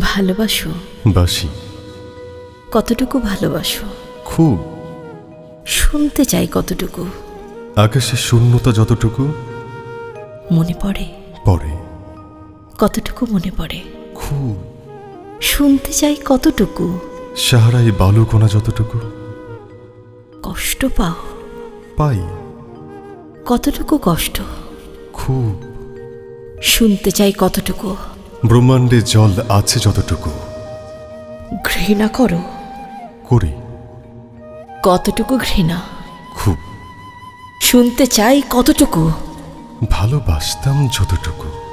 ভালোবাসো। বাসি। কতটুকু ভালোবাসো? খুব। শুনতে চাই কতটুকু। আকাশের শূন্যতা যতটুকু। মনে পড়ে? পরে কতটুকু মনে পড়ে? খুব। শুনতে চাই কতটুকু? সাহারাই বালুকণা যতটুকু। কষ্ট পাও? পাই। কতটুকু কষ্ট? খুব। শুনতে চাই কতটুকু? ব্রহ্মাণ্ডে জল আছে যতটুকু। ঘৃণা করো। করি। কতটুকু ঘৃণা? খুব। শুনতে চাই কতটুকু? ভালোবাসতাম যতটুকু।